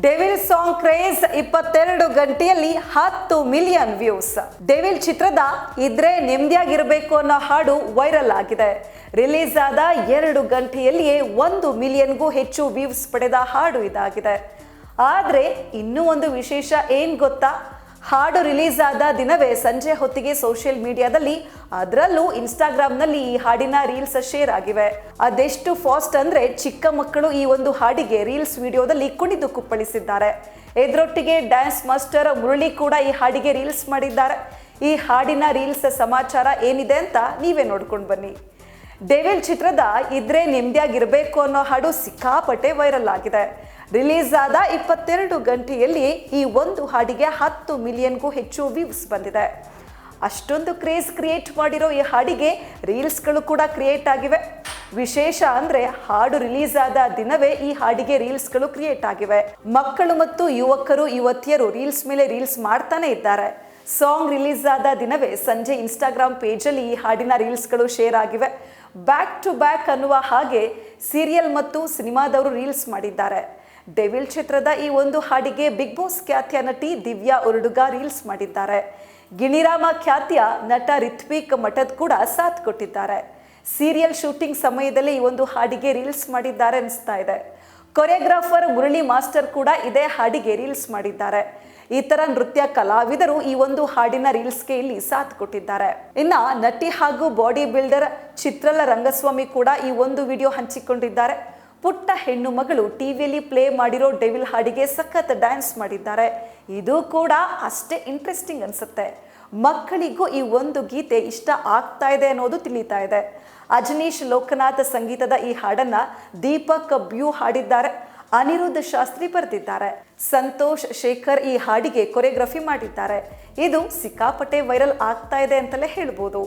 Devil song craze ಇಪ್ಪತ್ತೆರಡು ಗಂಟೆಯಲ್ಲಿ ಹತ್ತು ಮಿಲಿಯನ್ ವ್ಯೂಸ್ ಡೆವಿಲ್ ಚಿತ್ರದ ಇದ್ರೆ ನೆಮ್ಮದಿಯಾಗಿರಬೇಕು ಅನ್ನೋ ಹಾಡು ವೈರಲ್ ಆಗಿದೆ. ರಿಲೀಸ್ ಆದ ಎರಡು ಗಂಟೆಯಲ್ಲಿಯೇ ಒಂದು ಮಿಲಿಯನ್ಗೂ ಹೆಚ್ಚು ವ್ಯೂಸ್ ಪಡೆದ ಹಾಡು ಇದಾಗಿದೆ. ಆದ್ರೆ ಇನ್ನೂ ಒಂದು ವಿಶೇಷ ಏನ್ ಗೊತ್ತಾ? ಹಾಡು ರಿಲೀಸ್ ಆದ ದಿನವೇ ಸಂಜೆ ಹೊತ್ತಿಗೆ ಸೋಷಿಯಲ್ ಮೀಡಿಯಾದಲ್ಲಿ ಅದರಲ್ಲೂ ಇನ್ಸ್ಟಾಗ್ರಾಮ್ನಲ್ಲಿ ಈ ಹಾಡಿನ ರೀಲ್ಸ್ ಶೇರ್ ಆಗಿವೆ. ಅದೆಷ್ಟು ಫಾಸ್ಟ್ ಅಂದ್ರೆ ಚಿಕ್ಕ ಮಕ್ಕಳು ಈ ಒಂದು ಹಾಡಿಗೆ ರೀಲ್ಸ್ ವಿಡಿಯೋದಲ್ಲಿ ಕುಣಿದು ಕುಪ್ಪಳಿಸಿದ್ದಾರೆ. ಎದ್ರೊಟ್ಟಿಗೆ ಡ್ಯಾನ್ಸ್ ಮಾಸ್ಟರ್ ಮುರಳಿ ಕೂಡ ಈ ಹಾಡಿಗೆ ರೀಲ್ಸ್ ಮಾಡಿದ್ದಾರೆ. ಈ ಹಾಡಿನ ರೀಲ್ಸ್ ಸಮಾಚಾರ ಏನಿದೆ ಅಂತ ನೀವೇ ನೋಡ್ಕೊಂಡು ಬನ್ನಿ. ಡೆವಿಲ್ ಚಿತ್ರದ ಇದ್ರೆ ನೆಮ್ಮದಿಯಾಗಿರಬೇಕು ಅನ್ನೋ ಹಾಡು ಸಿಕ್ಕಾಪಟ್ಟೆ ವೈರಲ್ ಆಗಿದೆ. ರಿಲೀಸ್ ಆದ ಇಪ್ಪತ್ತೆರಡು ಗಂಟೆಯಲ್ಲಿ ಈ ಒಂದು ಹಾಡಿಗೆ ಹತ್ತು ಮಿಲಿಯನ್ಗೂ ಹೆಚ್ಚು ವ್ಯೂಸ್ ಬಂದಿದೆ. ಅಷ್ಟೊಂದು ಕ್ರೇಜ್ ಕ್ರಿಯೇಟ್ ಮಾಡಿರೋ ಈ ಹಾಡಿಗೆ ರೀಲ್ಸ್ಗಳು ಕೂಡ ಕ್ರಿಯೇಟ್ ಆಗಿವೆ. ವಿಶೇಷ ಅಂದ್ರೆ ಹಾಡು ರಿಲೀಸ್ ಆದ ದಿನವೇ ಈ ಹಾಡಿಗೆ ರೀಲ್ಸ್ಗಳು ಕ್ರಿಯೇಟ್ ಆಗಿವೆ. ಮಕ್ಕಳು ಮತ್ತು ಯುವಕರು, ಯುವತಿಯರು ರೀಲ್ಸ್ ಮೇಲೆ ರೀಲ್ಸ್ ಮಾಡ್ತಾನೆ ಇದ್ದಾರೆ. ಸಾಂಗ್ ರಿಲೀಸ್ ಆದ ದಿನವೇ ಸಂಜೆ ಇನ್ಸ್ಟಾಗ್ರಾಮ್ ಪೇಜಲ್ಲಿ ಈ ಹಾಡಿನ ರೀಲ್ಸ್ಗಳು ಶೇರ್ ಆಗಿವೆ. ಬ್ಯಾಕ್ ಟು ಬ್ಯಾಕ್ ಅನ್ನುವ ಹಾಗೆ ಸೀರಿಯಲ್ ಮತ್ತು ಸಿನಿಮಾದವರು ರೀಲ್ಸ್ ಮಾಡಿದ್ದಾರೆ. ಡೆವಿಲ್ ಚಿತ್ರದ ಈ ಒಂದು ಹಾಡಿಗೆ ಬಿಗ್ ಬಾಸ್ ಖ್ಯಾತಿಯ ನಟಿ ದಿವ್ಯಾ ಉರುಡುಗ ರೀಲ್ಸ್ ಮಾಡಿದ್ದಾರೆ. ಗಿಣಿರಾಮ ಖ್ಯಾತಿಯ ನಟ ರಿತ್ವಿಕ್ ಮಠದ್ ಕೂಡ ಸಾಥ್ ಕೊಟ್ಟಿದ್ದಾರೆ. ಸೀರಿಯಲ್ ಶೂಟಿಂಗ್ ಸಮಯದಲ್ಲಿ ಈ ಒಂದು ಹಾಡಿಗೆ ರೀಲ್ಸ್ ಮಾಡಿದ್ದಾರೆ ಅನಿಸ್ತಾ ಇದೆ. ಕೊರಿಯೋಗ್ರಾಫರ್ ಮುರಳಿ ಮಾಸ್ಟರ್ ಕೂಡ ಇದೇ ಹಾಡಿಗೆ ರೀಲ್ಸ್ ಮಾಡಿದ್ದಾರೆ. ಈ ತರ ನೃತ್ಯ ಕಲಾವಿದರು ಈ ಒಂದು ಹಾಡಿನ ರೀಲ್ಸ್ಗೆ ಇಲ್ಲಿ ಸಾಥ್ ಕೊಟ್ಟಿದ್ದಾರೆ. ಇನ್ನ ನಟಿ ಹಾಗೂ ಬಾಡಿ ಬಿಲ್ಡರ್ ಚಿತ್ರಲ ರಂಗಸ್ವಾಮಿ ಕೂಡ ಈ ಒಂದು ವಿಡಿಯೋ ಹಂಚಿಕೊಂಡಿದ್ದಾರೆ. ಪುಟ್ಟ ಹೆಣ್ಣು ಮಗಳು ಟಿವಿಯಲ್ಲಿ ಪ್ಲೇ ಮಾಡಿರೋ ಡೆವಿಲ್ ಹಾಡಿಗೆ ಸಖತ್ ಡ್ಯಾನ್ಸ್ ಮಾಡಿದ್ದಾರೆ. ಇದು ಕೂಡ ಅಷ್ಟೇ ಇಂಟ್ರೆಸ್ಟಿಂಗ್ ಅನಿಸುತ್ತೆ. ಮಕ್ಕಳಿಗೂ ಈ ಒಂದು ಗೀತೆ ಇಷ್ಟ ಆಗ್ತಾ ಇದೆ ಅನ್ನೋದು ತಿಳಿತಾ ಇದೆ. ಅಜನೀಶ್ ಲೋಕನಾಥ್ ಸಂಗೀತದ ಈ ಹಾಡನ್ನ ದೀಪಕ್ ಬ್ಯೂ ಹಾಡಿದ್ದಾರೆ. ಅನಿರುದ್ಧ ಶಾಸ್ತ್ರಿ ಬರೆದಿದ್ದಾರೆ. ಸಂತೋಷ್ ಶೇಖರ್ ಈ ಹಾಡಿಗೆ ಕೊರಿಯೋಗ್ರಫಿ ಮಾಡಿದ್ದಾರೆ. ಇದು ಸಿಕ್ಕಾಪಟ್ಟೆ ವೈರಲ್ ಆಗ್ತಾ ಇದೆ ಅಂತಲೇ ಹೇಳ್ಬೋದು.